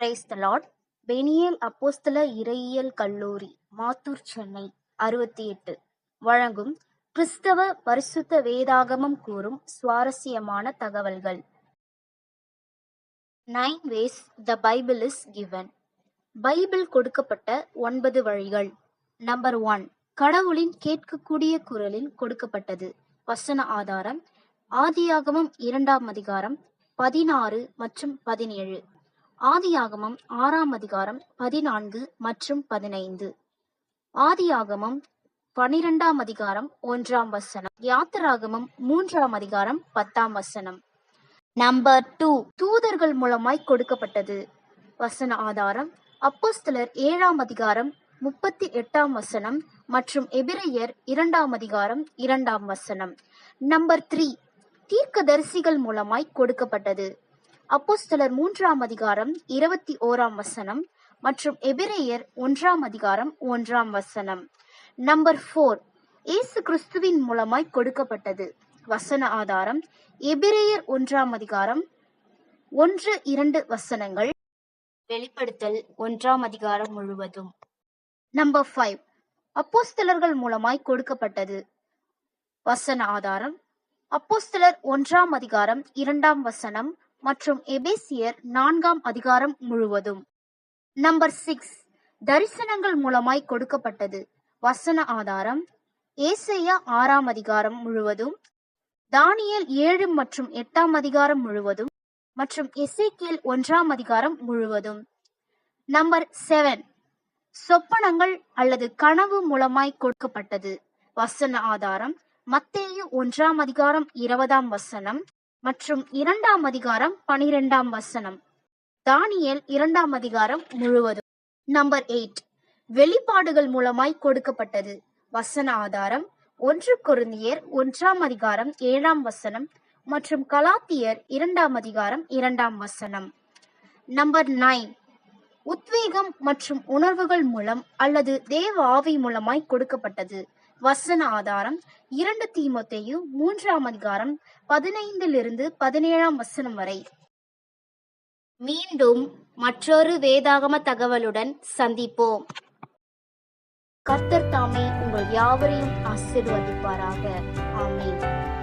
Praise the Lord அப்போஸ்தல இறையியல் கல்லூரி மாத்தூர் சென்னை அறுபத்தி எட்டு வழங்கும் கிறிஸ்தவ பரிசுத்த வேதாகமம் கூறும் சுவாரஸ்யமான தகவல்கள். Nine ways the Bible is given Bible கொடுக்கப்பட்ட ஒன்பது வழிகள். நம்பர் ஒன் கடவுளின் கேட்கக்கூடிய குரலில் கொடுக்கப்பட்டது. வசன ஆதாரம் ஆதியாகமம் இரண்டாம் அதிகாரம் பதினாறு மற்றும் பதினேழு. ஆதியாகமம் ஆறாம் அதிகாரம் பதினான்கு மற்றும் பதினைந்து. ஆதியாகமம் பனிரெண்டாம் அதிகாரம் ஒன்றாம் வசனம். யாத்திராகமம் மூன்றாம் அதிகாரம் பத்தாம் வசனம். நம்பர் டூ தூதர்கள் மூலமாய் கொடுக்கப்பட்டது. வசன ஆதாரம் அப்போஸ்தலர் ஏழாம் அதிகாரம் முப்பத்தி எட்டாம் வசனம் மற்றும் எபிரையர் இரண்டாம் அதிகாரம் இரண்டாம் வசனம். நம்பர் த்ரீ தீர்க்கதரிசிகள் மூலமாய் கொடுக்கப்பட்டது. அப்போஸ்தலர் மூன்றாம் அதிகாரம் இருபத்தி ஓராம் வசனம் மற்றும் எபிரேயர் ஒன்றாம் அதிகாரம் ஒன்றாம் வசனம். நம்பர் ஃபோர் இயேசு கிறிஸ்துவின் மூலமாய் கொடுக்கப்பட்டது. வசன ஆதாரம் எபிரேயர் ஒன்றாம் அதிகாரம் ஒன்று இரண்டு வசனங்கள். வெளிப்படுத்தல் ஒன்றாம் அதிகாரம் முழுவதும். நம்பர் ஃபைவ் அப்போஸ்தலர்கள் மூலமாய் கொடுக்கப்பட்டது. வசன ஆதாரம் அப்போஸ்தலர் ஒன்றாம் அதிகாரம் இரண்டாம் வசனம் மற்றும் எபேசியர் நான்காம் அதிகாரம் முழுவதும். நம்பர் சிக்ஸ் தரிசனங்கள் மூலமாய் கொடுக்கப்பட்டது. வசன ஆதாரம். ஏசையா ஆறாம் அதிகாரம் முழுவதும். தானியல் ஏழு மற்றும் எட்டாம் அதிகாரம் முழுவதும். மற்றும் எசைக்கியல் ஒன்றாம் அதிகாரம் முழுவதும். நம்பர் செவன் சொப்பனங்கள் அல்லது கனவு மூலமாய் கொடுக்கப்பட்டது. வசன ஆதாரம். மத்தேயு ஒன்றாம் அதிகாரம் இருபதாம் வசனம். மற்றும் இரண்டாம் அதிகாரம் பனிரெண்டாம் வசனம். தானியல் இரண்டாம் அதிகாரம் முழுவதும். நம்பர் எயிட் வெளிப்பாடுகள் மூலமாய் கொடுக்கப்பட்டது. வசன ஆதாரம் ஒன்று குருந்தியர் ஒன்றாம் அதிகாரம் ஏழாம் வசனம் மற்றும் கலாத்தியர் இரண்டாம் அதிகாரம் இரண்டாம் வசனம். நம்பர் நைன் உத்வேகம் மற்றும் உணர்வுகள் மூலம் அல்லது தேவ ஆவி மூலமாய் கொடுக்கப்பட்டது. வசன ஆதாரம் இரண்டு தீமோத்தேயு மூன்றாம் அதிகாரம் பதினைந்திலிருந்து பதினேழாம் வசனம் வரை. மீண்டும் மற்றொரு வேதாகம தகவலுடன் சந்திப்போம். கர்த்தர் தாமே உங்கள் யாவரையும் ஆசிர்வதிப்பாராக. ஆமேன்.